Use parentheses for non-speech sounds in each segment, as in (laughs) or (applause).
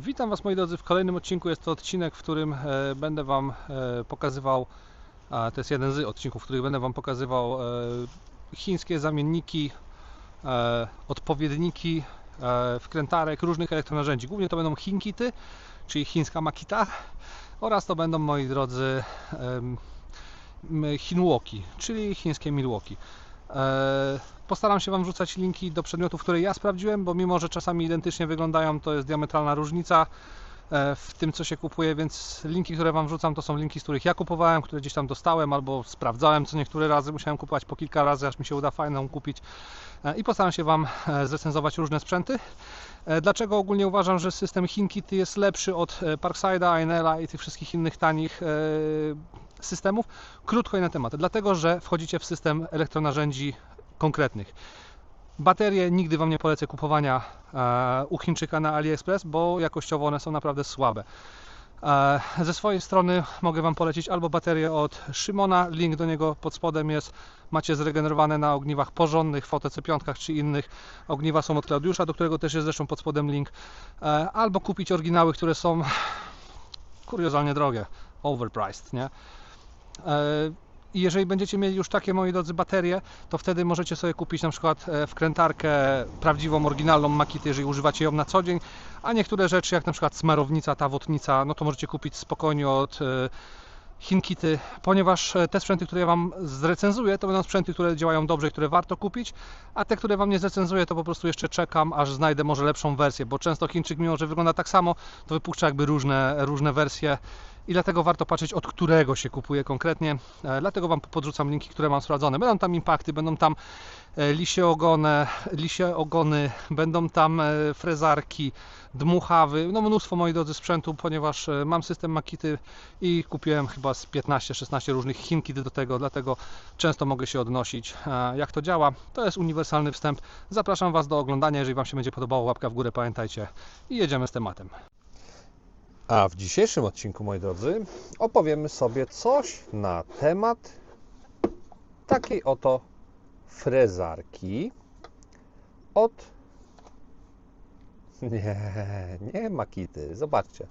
Witam Was moi drodzy w kolejnym odcinku. Jest to odcinek, w którym e, będę Wam e, pokazywał, to jest jeden z odcinków, w których będę Wam pokazywał e, chińskie zamienniki, odpowiedniki wkrętarek różnych elektronarzędzi. Głównie to będą Chinkity, czyli chińska Makita oraz to będą moi drodzy Hinwoki, czyli chińskie Milwaukee. E, Postaram się Wam wrzucać linki do przedmiotów, które ja sprawdziłem, bo mimo, że czasami identycznie wyglądają, to jest diametralna różnica e, w tym, co się kupuje, więc linki, które Wam wrzucam, to są linki, z których ja kupowałem, które gdzieś tam dostałem albo sprawdzałem co niektóre razy, musiałem kupować po kilka razy, aż mi się uda fajną kupić E, i postaram się Wam zrecenzować różne sprzęty. Dlaczego ogólnie uważam, że system Hinkity jest lepszy od Parkside'a, Enela i tych wszystkich innych tanich systemów? Krótko i na temat. Dlatego, że wchodzicie w system elektronarzędzi konkretnych. Baterie nigdy Wam nie polecę kupowania e, u Chińczyka na AliExpress, bo jakościowo one są naprawdę słabe. E, Ze swojej strony mogę Wam polecić albo baterię od Szymona, link do niego pod spodem jest, macie zregenerowane na ogniwach porządnych, w OTC5 czy innych. Ogniwa są od Klaudiusza, do którego też jest zresztą pod spodem link. E, Albo kupić oryginały, które są kuriozalnie drogie, overpriced, nie? E, I jeżeli będziecie mieli już takie, moi drodzy, baterie, to wtedy możecie sobie kupić na przykład e, wkrętarkę prawdziwą, oryginalną Makity, jeżeli używacie ją na co dzień, a niektóre rzeczy, jak na przykład smarownica, ta wotnica, no to możecie kupić spokojnie od e, Hinkity, ponieważ e, te sprzęty, które ja Wam zrecenzuję, to będą sprzęty, które działają dobrze, które warto kupić, a te, które Wam nie zrecenzuję, to po prostu jeszcze czekam, aż znajdę może lepszą wersję, bo często Chińczyk, mimo że wygląda tak samo, to wypuszcza jakby różne, różne wersje i dlatego warto patrzeć od którego się kupuje konkretnie. E, Dlatego Wam podrzucam linki, które mam sprawdzone. Będą tam impakty, będą tam lisie ogone, lisie ogony, będą tam e, frezarki, dmuchawy, no mnóstwo moi drodzy sprzętu, ponieważ e, mam system Makity i kupiłem chyba z 15-16 różnych Chinkit do tego, dlatego często mogę się odnosić e, jak to działa. To jest uniwersalny wstęp. Zapraszam Was do oglądania, jeżeli Wam się będzie podobało, łapka w górę, pamiętajcie i jedziemy z tematem. A w dzisiejszym odcinku, moi drodzy, opowiemy sobie coś na temat takiej oto frezarki od. (laughs) Nie, nie Makity. Zobaczcie.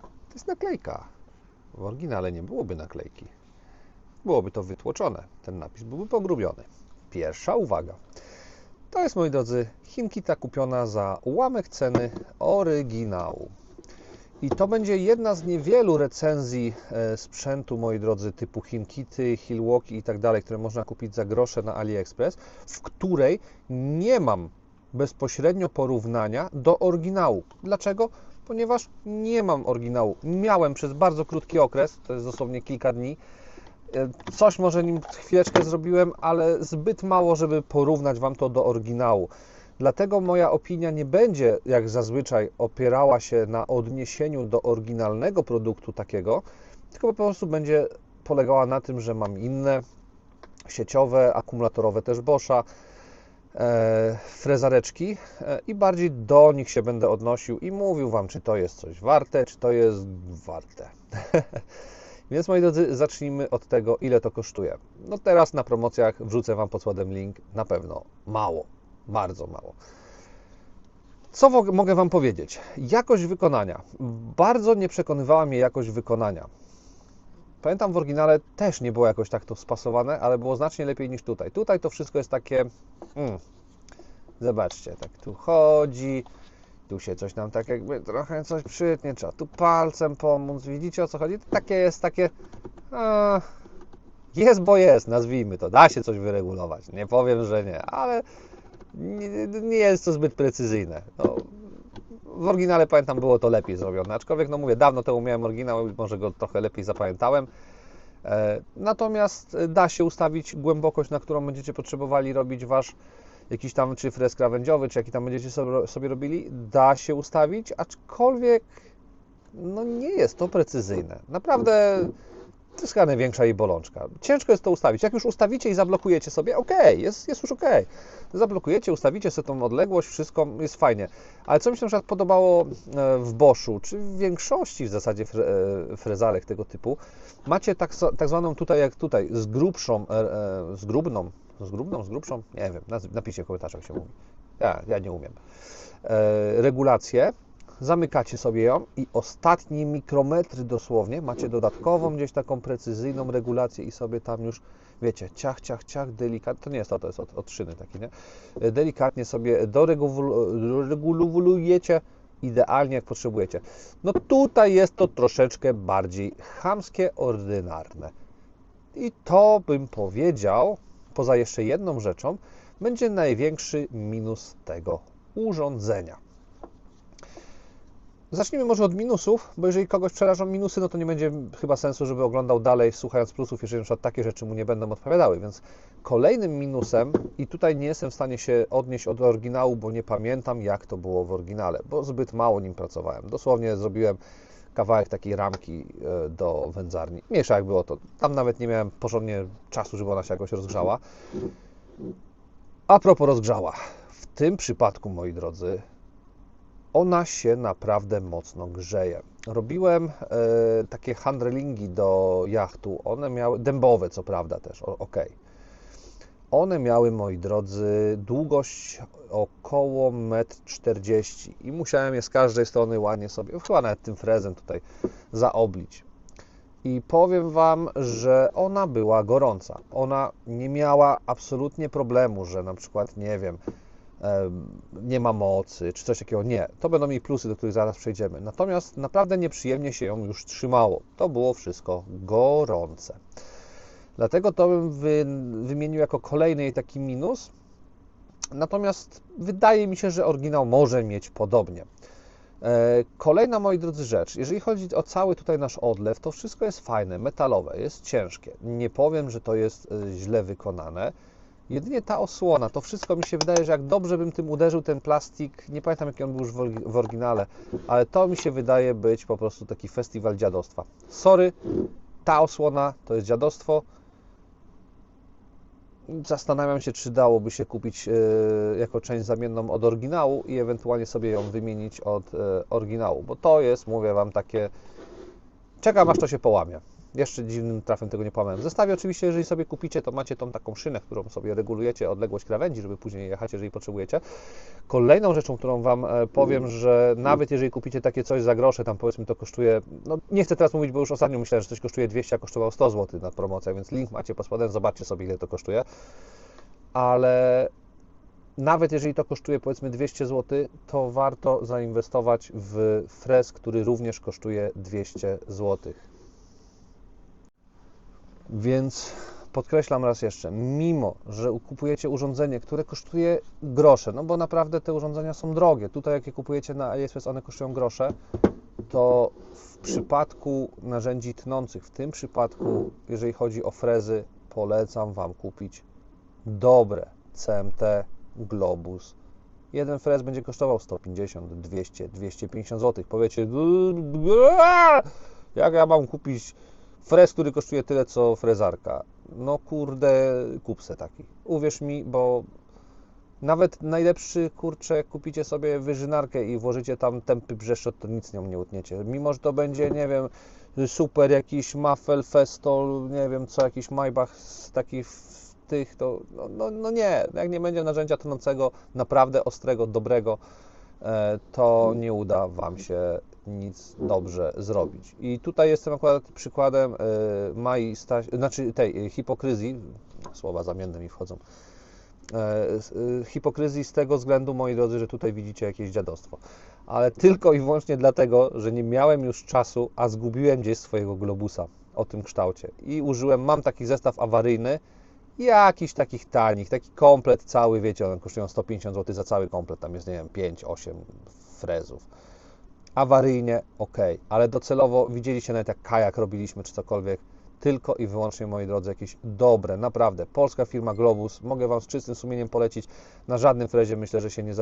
To jest naklejka. W oryginale nie byłoby naklejki. Byłoby to wytłoczone. Ten napis byłby pogrubiony. Pierwsza uwaga. To jest, moi drodzy, Chinkita kupiona za ułamek ceny oryginału. I to będzie jedna z niewielu recenzji e, sprzętu, moi drodzy, typu Hinkity, Hilwoki i tak dalej, które można kupić za grosze na AliExpress, w której nie mam bezpośrednio porównania do oryginału. Dlaczego? Ponieważ nie mam oryginału. Miałem przez bardzo krótki okres, to jest dosłownie kilka dni. E, Coś może nim chwileczkę zrobiłem, ale zbyt mało, żeby porównać Wam to do oryginału. Dlatego moja opinia nie będzie, jak zazwyczaj, opierała się na odniesieniu do oryginalnego produktu takiego, tylko po prostu będzie polegała na tym, że mam inne sieciowe, akumulatorowe też Boscha, e, frezareczki e, i bardziej do nich się będę odnosił i mówił Wam, czy to jest coś warte, czy to jest warte. (laughs) Więc moi drodzy, zacznijmy od tego, ile to kosztuje. No teraz na promocjach wrzucę Wam pod spodem link, na pewno mało, bardzo mało. Co mogę Wam powiedzieć? Jakość wykonania. Bardzo nie przekonywała mnie jakość wykonania. Pamiętam w oryginale też nie było jakoś tak to spasowane, ale było znacznie lepiej niż tutaj. Tutaj to wszystko jest takie. Mm, zobaczcie, tak tu chodzi, tu się coś nam tak jakby trochę coś przytnie, trzeba tu palcem pomóc. Widzicie o co chodzi? Takie jest takie. A, jest, bo jest, nazwijmy to. Da się coś wyregulować. Nie powiem, że nie, ale nie, nie jest to zbyt precyzyjne. No, w oryginale pamiętam, było to lepiej zrobione. Aczkolwiek, no mówię, dawno temu miałem oryginał może go trochę lepiej zapamiętałem. E, Natomiast da się ustawić głębokość, na którą będziecie potrzebowali robić wasz jakiś tam czy frez krawędziowy, czy jaki tam będziecie sobie robili. Da się ustawić, aczkolwiek no nie jest to precyzyjne. Naprawdę to jest chyba największa jej bolączka. Ciężko jest to ustawić. Jak już ustawicie i zablokujecie sobie, ok, jest, jest już ok. Zablokujecie, ustawicie sobie tą odległość, wszystko jest fajnie. Ale co mi się na przykład podobało e, w Boschu, czy w większości w zasadzie e, frezarek tego typu, macie tak, tak zwaną tutaj, jak tutaj, z grubszą, e, z grubną, z grubną, z grubszą, nie wiem, napiszcie w komentarzach, jak się mówi. Ja, ja nie umiem. Regulację zamykacie sobie ją i ostatnie mikrometry dosłownie macie dodatkową gdzieś taką precyzyjną regulację i sobie tam już wiecie, ciach, ciach, ciach, delikatnie, to nie jest to, to jest od, od szyny taki, nie? Delikatnie sobie doregulujecie idealnie jak potrzebujecie. No tutaj jest to troszeczkę bardziej chamskie, ordynarne. I to bym powiedział, poza jeszcze jedną rzeczą, będzie największy minus tego urządzenia. Zacznijmy może od minusów, bo jeżeli kogoś przerażą minusy, no to nie będzie chyba sensu, żeby oglądał dalej, słuchając plusów, jeżeli na przykład takie rzeczy mu nie będą odpowiadały. Więc kolejnym minusem, i tutaj nie jestem w stanie się odnieść od oryginału, bo nie pamiętam, jak to było w oryginale, bo zbyt mało nim pracowałem. Dosłownie zrobiłem kawałek takiej ramki e, do wędzarni. Mniejsza jak było to. Tam nawet nie miałem porządnie czasu, żeby ona się jakoś rozgrzała. A propos rozgrzała. W tym przypadku, moi drodzy, ona się naprawdę mocno grzeje. Robiłem e, takie handrelingi do jachtu. One miały, dębowe co prawda też, ok. One miały, moi drodzy, długość około 1,40 m i musiałem je z każdej strony ładnie sobie, chyba nawet tym frezem tutaj, zaoblić. I powiem Wam, że ona była gorąca. Ona nie miała absolutnie problemu, że na przykład, nie wiem, nie ma mocy, czy coś takiego. Nie, to będą jej plusy, do których zaraz przejdziemy. Natomiast naprawdę nieprzyjemnie się ją już trzymało. To było wszystko gorące. Dlatego to bym wy, wymienił jako kolejny jej taki minus. Natomiast wydaje mi się, że oryginał może mieć podobnie. E, kolejna, moi drodzy, rzecz. Jeżeli chodzi o cały tutaj nasz odlew, to wszystko jest fajne, metalowe, jest ciężkie. Nie powiem, że to jest e, źle wykonane. Jedynie ta osłona, to wszystko mi się wydaje, że jak dobrze bym tym uderzył ten plastik, nie pamiętam jaki on był już w oryginale, ale to mi się wydaje być po prostu taki festiwal dziadostwa. Sorry, ta osłona to jest dziadostwo. Zastanawiam się, czy dałoby się kupić e, jako część zamienną od oryginału i ewentualnie sobie ją wymienić od e, oryginału, bo to jest, mówię Wam, takie. Czekam aż to się połamie. Jeszcze dziwnym trafem tego nie. W zestawie oczywiście, jeżeli sobie kupicie, to macie tą taką szynę, którą sobie regulujecie odległość krawędzi, żeby później jechać, jeżeli potrzebujecie. Kolejną rzeczą, którą Wam e, powiem, że nawet jeżeli kupicie takie coś za grosze, tam powiedzmy to kosztuje, no nie chcę teraz mówić, bo już ostatnio myślałem, że coś kosztuje 200, a kosztowało 100 zł na promocję, więc link macie pod spodem, zobaczcie sobie ile to kosztuje. Ale nawet jeżeli to kosztuje powiedzmy 200 zł, to warto zainwestować w frez, który również kosztuje 200 zł. Więc podkreślam raz jeszcze, mimo że kupujecie urządzenie, które kosztuje grosze, no bo naprawdę te urządzenia są drogie, tutaj jak je kupujecie na AliExpress, one kosztują grosze, to w przypadku narzędzi tnących, w tym przypadku, jeżeli chodzi o frezy, polecam Wam kupić dobre CMT Globus. Jeden frez będzie kosztował 150, 200, 250 zł. Powiecie, jak ja mam kupić Frez, który kosztuje tyle co frezarka. No kurde, kup se taki. Uwierz mi, bo nawet najlepszy kurczę, kupicie sobie wyżynarkę i włożycie tam tępy brzeszczot, to nic nią nie utniecie. Mimo, że to będzie, nie wiem, super jakiś Maffel, Festol, nie wiem co, jakiś Maybach z takich tych, to no, no, no nie, jak nie będzie narzędzia tonącego, naprawdę ostrego, dobrego, e, to nie uda Wam się nic dobrze zrobić. I tutaj jestem akurat przykładem e, Mai, Staś, znaczy tej e, hipokryzji, słowa zamienne mi wchodzą, e, hipokryzji z tego względu, moi drodzy, że tutaj widzicie jakieś dziadostwo. Ale tylko i wyłącznie dlatego, że nie miałem już czasu, a zgubiłem gdzieś swojego globusa o tym kształcie. I użyłem, mam taki zestaw awaryjny, jakiś takich tanich, taki komplet cały, wiecie, one kosztują 150 zł za cały komplet, tam jest, nie wiem, 5-8 frezów awaryjnie ok, ale docelowo widzieliście nawet jak kajak robiliśmy czy cokolwiek, tylko i wyłącznie, moi drodzy, jakieś dobre, naprawdę. Polska firma Globus, mogę Wam z czystym sumieniem polecić. Na żadnym frezie myślę, że się nie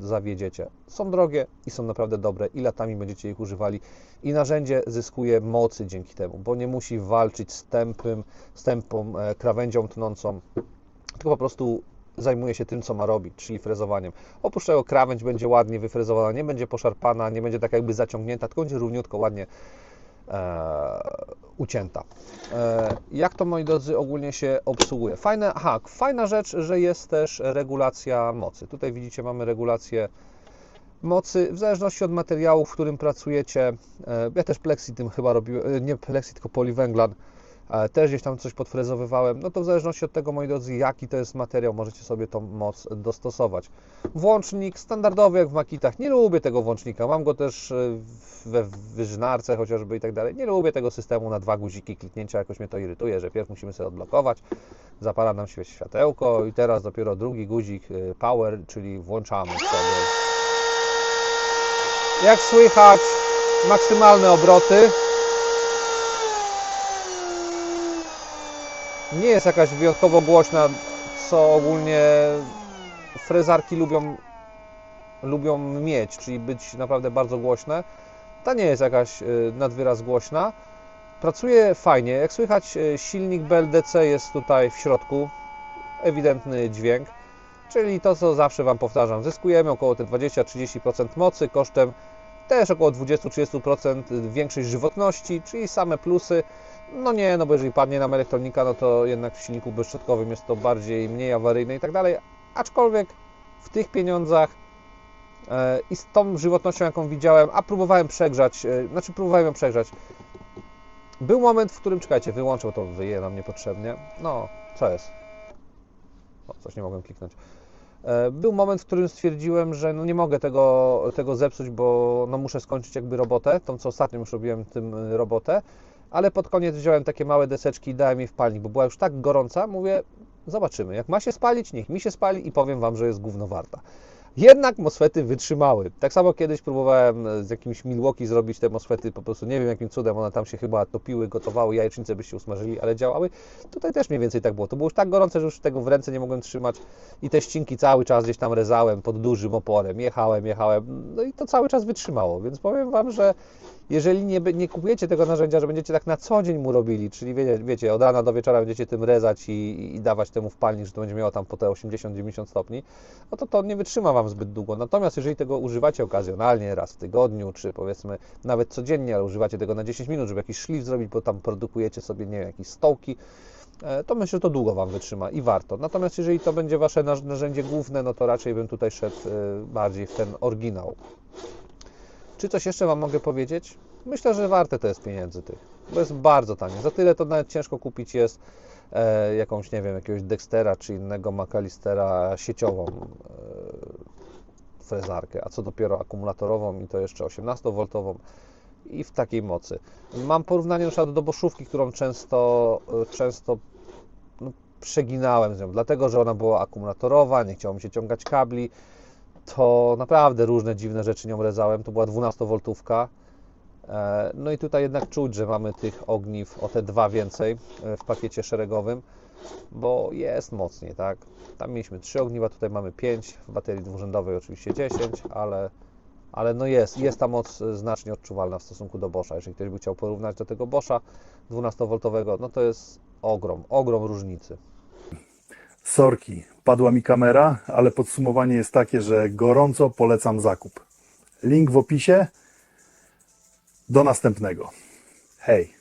zawiedziecie. Są drogie i są naprawdę dobre i latami będziecie ich używali. I narzędzie zyskuje mocy dzięki temu, bo nie musi walczyć z tępym, z e, krawędzią tnącą, tylko po prostu zajmuje się tym, co ma robić, czyli frezowaniem. Oprócz tego krawędź będzie ładnie wyfrezowana, nie będzie poszarpana, nie będzie tak jakby zaciągnięta, tylko będzie równiutko, ładnie e, ucięta. E, jak to, moi drodzy, ogólnie się obsługuje? Fajne, aha, fajna rzecz, że jest też regulacja mocy. Tutaj widzicie, mamy regulację mocy, w zależności od materiału, w którym pracujecie. E, Ja też plexi tym chyba robiłem, e, nie plexi, tylko poliwęglan. E, Też gdzieś tam coś podfrezowywałem. No to w zależności od tego, moi drodzy, jaki to jest materiał, możecie sobie tą moc dostosować. Włącznik standardowy jak w makitach. Nie lubię tego włącznika. Mam go też e, we wyżynarce chociażby i tak dalej. Nie lubię tego systemu na dwa guziki kliknięcia. Jakoś mnie to irytuje, że pierw musimy sobie odblokować. Zapala nam się światełko i teraz dopiero drugi guzik e, power, czyli włączamy sobie. Jak słychać, maksymalne obroty. Nie jest jakaś wyjątkowo głośna, co ogólnie frezarki lubią, lubią mieć, czyli być naprawdę bardzo głośne. Ta nie jest jakaś y, nadwyraz głośna. Pracuje fajnie. Jak słychać, y, silnik BLDC jest tutaj w środku. Ewidentny dźwięk. Czyli to, co zawsze Wam powtarzam, zyskujemy około te 20-30% mocy kosztem też około 20-30% większej żywotności, czyli same plusy. No nie, no bo jeżeli padnie nam elektronika, no to jednak w silniku bezszczotkowym jest to bardziej mniej awaryjne i tak dalej. Aczkolwiek w tych pieniądzach e, i z tą żywotnością, jaką widziałem, a próbowałem przegrzać, e, znaczy próbowałem ją przegrzać. Był moment, w którym, czekajcie, wyłączył to, wyje nam niepotrzebnie. No, co jest? O, coś nie mogłem kliknąć. E, Był moment, w którym stwierdziłem, że no nie mogę tego, tego zepsuć, bo no muszę skończyć jakby robotę, tą co ostatnio już robiłem tym robotę, ale pod koniec wziąłem takie małe deseczki i dałem je w palnik, bo była już tak gorąca, mówię, zobaczymy, jak ma się spalić, niech mi się spali i powiem Wam, że jest gówno warta. Jednak mosfety wytrzymały. Tak samo kiedyś próbowałem e, z jakimś Milwaukee zrobić te mosfety, po prostu nie wiem jakim cudem, one tam się chyba topiły, gotowały, jajecznice byście usmażyli, ale działały. Tutaj też mniej więcej tak było. To było już tak gorące, że już tego w ręce nie mogłem trzymać i te ścinki cały czas gdzieś tam rezałem pod dużym oporem, jechałem, jechałem, no i to cały czas wytrzymało, więc powiem Wam, że jeżeli nie, nie kupujecie tego narzędzia, że będziecie tak na co dzień mu robili, czyli wiecie, wiecie od rana do wieczora będziecie tym rezać i, i dawać temu w palnik, że to będzie miało tam po te 80-90 stopni, no to to nie wytrzyma Wam zbyt długo. Natomiast jeżeli tego używacie okazjonalnie, raz w tygodniu, czy powiedzmy nawet codziennie, ale używacie tego na 10 minut, żeby jakiś szlif zrobić, bo tam produkujecie sobie, nie wiem, jakieś stołki, e, to myślę, że to długo Wam wytrzyma i warto. Natomiast jeżeli to będzie Wasze narz- narzędzie główne, no to raczej bym tutaj szedł e, bardziej w ten oryginał. Czy coś jeszcze Wam mogę powiedzieć? Myślę, że warte to jest pieniędzy tych, bo jest bardzo tanie. Za tyle to nawet ciężko kupić jest e, jakąś, nie wiem, jakiegoś Dextera czy innego McAllistera sieciową e, frezarkę, a co dopiero akumulatorową i to jeszcze 18V i w takiej mocy. Mam porównanie na przykład do boszówki, którą często, e, często no, przeginałem z nią, dlatego że ona była akumulatorowa, nie chciało mi się ciągać kabli, to naprawdę różne dziwne rzeczy nią rezałem. To była 12V. E, No i tutaj jednak czuć, że mamy tych ogniw o te dwa więcej e, w pakiecie szeregowym, bo jest mocniej, tak? Tam mieliśmy trzy ogniwa, tutaj mamy 5, w baterii dwurzędowej oczywiście 10, ale, ale no jest, jest ta moc znacznie odczuwalna w stosunku do Boscha. Jeżeli ktoś by chciał porównać do tego Boscha 12V, no to jest ogrom, ogrom różnicy. Sorki, padła mi kamera, ale podsumowanie jest takie, że gorąco polecam zakup. Link w opisie. Do następnego. Hej.